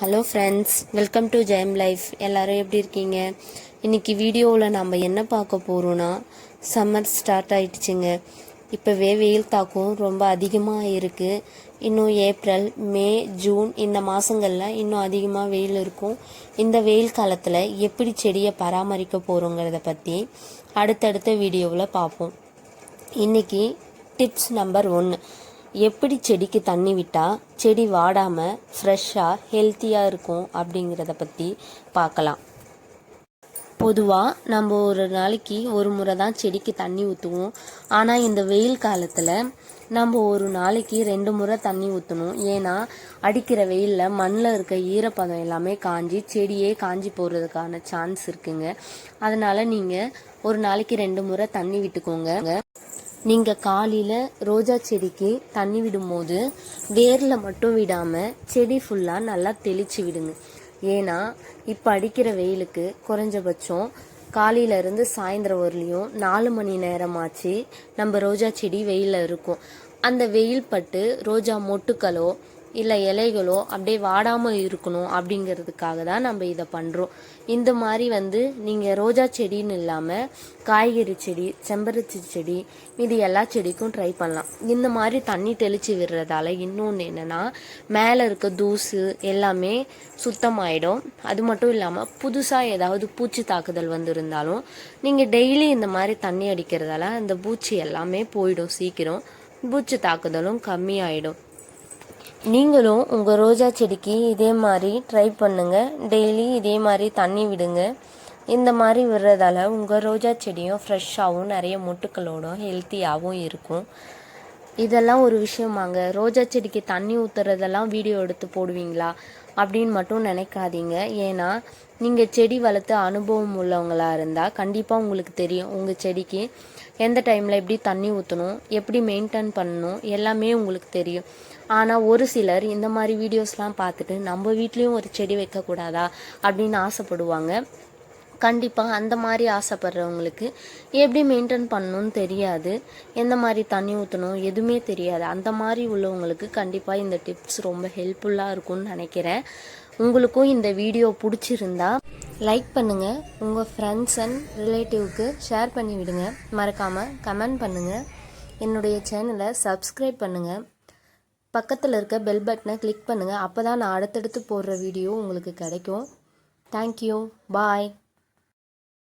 Hello friends welcome to Jayam life எல்லாரும் எப்படி இருக்கீங்க? இன்னைக்கு வீடியோவில் நம்ம என்ன பார்க்க போகிறோன்னா சம்மர் ஸ்டார்ட் ஆகிடுச்சுங்க இப்போவே வெயில் தாக்கம் ரொம்ப அதிகமாக இருக்குது இன்னும் ஏப்ரல் மே ஜூன் இந்த மாதங்களில் இன்னும் அதிகமாக வெயில் இருக்கும். இந்த வெயில் காலத்தில் எப்படி செடியை பராமரிக்க போகிறோங்கிறத பற்றி அடுத்தடுத்த வீடியோவில் பார்ப்போம். இன்றைக்கி டிப்ஸ் நம்பர் ஒன்று எப்படி செடிக்கு தண்ணி விட்டால் செடி வாடாமல் ஃப்ரெஷ்ஷாக ஹெல்த்தியாக இருக்கும் அப்படிங்கிறத பற்றி பார்க்கலாம். பொதுவாக நம்ம ஒரு நாளைக்கு ஒரு முறை தான் செடிக்கு தண்ணி ஊற்றுவோம் ஆனால் இந்த வெயில் காலத்தில் நம்ம ஒரு நாளைக்கு ரெண்டு முறை தண்ணி ஊற்றணும் ஏன்னா அடிக்கிற வெயிலில் மண்ணில் இருக்க ஈரப்பதம் எல்லாமே காஞ்சி செடியே காஞ்சி போகிறதுக்கான சான்ஸ் இருக்குங்க. அதனால் நீங்கள் ஒரு நாளைக்கு ரெண்டு முறை தண்ணி விட்டுக்கோங்க. நீங்கள் காலையில் ரோஜா செடிக்கு தண்ணி விடும்போது வேரில் மட்டும் விடாமல் செடி ஃபுல்லாக நல்லா தெளித்து விடுங்க. ஏன்னா இப்போ அடிக்கிற வெயிலுக்கு குறைஞ்சபட்சம் காலையிலேருந்து சாயந்தரம் வரலையும் நாலு மணி நேரமாச்சு நம்ம ரோஜா செடி வெயிலில் இருக்கும். அந்த வெயில் பட்டு ரோஜா மொட்டுக்களோ இல்லை இலைகளோ அப்படியே வாடாமல் இருக்கணும் அப்படிங்கிறதுக்காக தான் நம்ம இதை பண்ணுறோம் இந்த மாதிரி வந்து நீங்கள் ரோஜா செடின்னு இல்லாமல் காய்கறி செடி செம்பருத்தி செடி இது எல்லா செடிக்கும் ட்ரை பண்ணலாம். இந்த மாதிரி தண்ணி தெளித்து விடுறதால இன்னொன்று என்னென்னா மேலே இருக்க தூசு எல்லாமே சுத்தமாயிடும். அது மட்டும் இல்லாமல் புதுசாக ஏதாவது பூச்சி தாக்குதல் வந்திருந்தாலும் நீங்கள் டெய்லி இந்த மாதிரி தண்ணி அடிக்கிறதால அந்த பூச்சி எல்லாமே போயிடும் சீக்கிரம். பூச்சி தாக்குதலும் கம்மியாயிடும். நீங்களும் உங்கள் ரோஜா செடிக்கு இதே மாதிரி ட்ரை பண்ணுங்கள் டெய்லி இதே மாதிரி தண்ணி விடுங்க. இந்த மாதிரி விடுறதால உங்கள் ரோஜா செடியும் ஃப்ரெஷ்ஷாகவும் நிறைய மொட்டுக்களோடும் ஹெல்த்தியாகவும் இருக்கும். இதெல்லாம் ஒரு விஷயமாங்க. ரோஜா செடிக்கு தண்ணி ஊற்றுறதெல்லாம் வீடியோ எடுத்து போடுவீங்களா? அப்படின்னு மட்டும் நினைக்காதீங்க. ஏன்னா நீங்கள் செடி வளர்த்து அனுபவம் உள்ளவங்களாக இருந்தால் கண்டிப்பாக உங்களுக்கு தெரியும். உங்கள் செடிக்கு எந்த டைமில் எப்படி தண்ணி ஊற்றணும் எப்படி மெயின்டைன் பண்ணணும் எல்லாமே உங்களுக்கு தெரியும். ஆனால் ஒரு சிலர் இந்த மாதிரி வீடியோஸ்லாம் பார்த்துட்டு நம்ம வீட்லேயும் ஒரு செடி வைக்கக்கூடாதா அப்படின்னு ஆசைப்படுவாங்க. கண்டிப்பாக அந்த மாதிரி ஆசைப்படுறவங்களுக்கு எப்படி மெயின்டைன் பண்ணணும்னு தெரியாது. எந்த மாதிரி தண்ணி ஊற்றணும் எதுவுமே தெரியாது. அந்த மாதிரி உள்ளவங்களுக்கு கண்டிப்பாக இந்த டிப்ஸ் ரொம்ப ஹெல்ப்ஃபுல்லாக இருக்கும்னு நினைக்கிறேன். உங்களுக்கும் இந்த வீடியோ பிடிச்சிருந்தா லைக் பண்ணுங்கள் உங்கள் ஃப்ரெண்ட்ஸ் அண்ட் ரிலேட்டிவ்க்கு ஷேர் பண்ணி விடுங்க. மறக்காமல் கமெண்ட் பண்ணுங்கள் என்னுடைய சேனலை சப்ஸ்கிரைப் பண்ணுங்கள் பக்கத்தில் இருக்க பெல் பட்டனை கிளிக் பண்ணுங்கள் அப்போ தான் நான் அடுத்தடுத்து போடுற வீடியோ உங்களுக்கு கிடைக்கும். Thank you bye